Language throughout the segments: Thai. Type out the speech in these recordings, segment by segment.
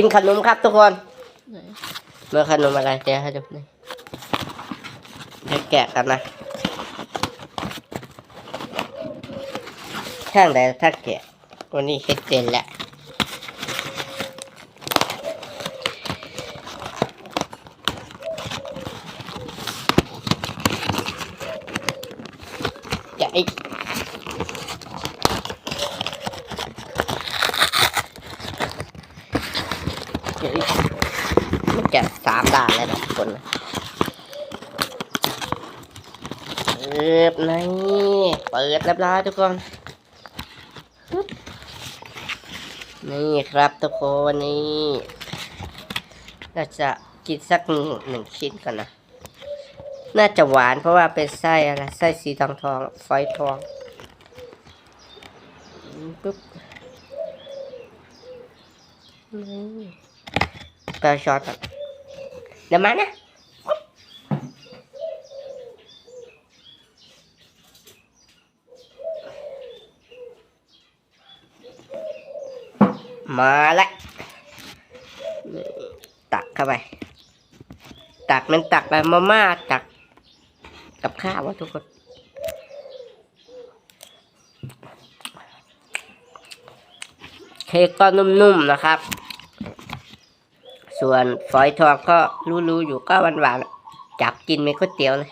กินขนมครับทุกคนไหนเมื่อขนมอะไรเดี๋ยวให้ดูนี่เดี๋ยวแกะกันนะช่างแต่ถ้าแกะวันนี้เฮ็ดเป็นแหละจะไอ้จะไอ้มันแกะสามด่านเลยนะทุกคนนะเปิดนี่เปิดเรียบร้อยทุกคน นี่ครับทุกคนนี่เราจะกินสักหนึ่งชิ้นก่อนนะ น่าจะหวานเพราะว่าเป็นไส้อะไรไส้สีทองทองฝอยทองปุ๊บนี่ แปลช็อตอะเดี๋ยวมานะมาละ ตักเข้าไป ตักมันตักแบบมาม่าตัก กับข้าววะทุกคนเค้กก็นุ่มๆนะครับ ส่วนฝอยทองก็รู้ๆอยู่ก็หวานๆจับกินเป็นก๋วยเตี๋ยวเลย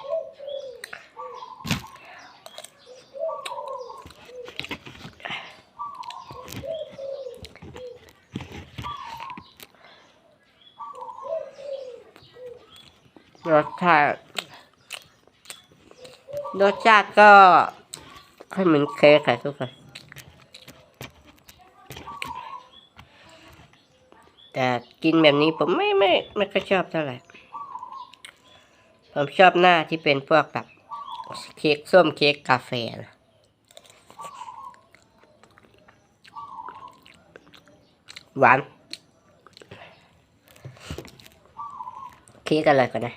รสชาติรสชาติก็ให้เหมือนเค้กค่ะทุกคน แต่กินแบบนี้ผมไม่ไม่ไม่ค่อยชอบเท่าไหร่ ผมชอบหน้าที่เป็นพวกแบบเค้กส้มเค้กกาแฟนะหวานเค้กอะไรก่อนนะ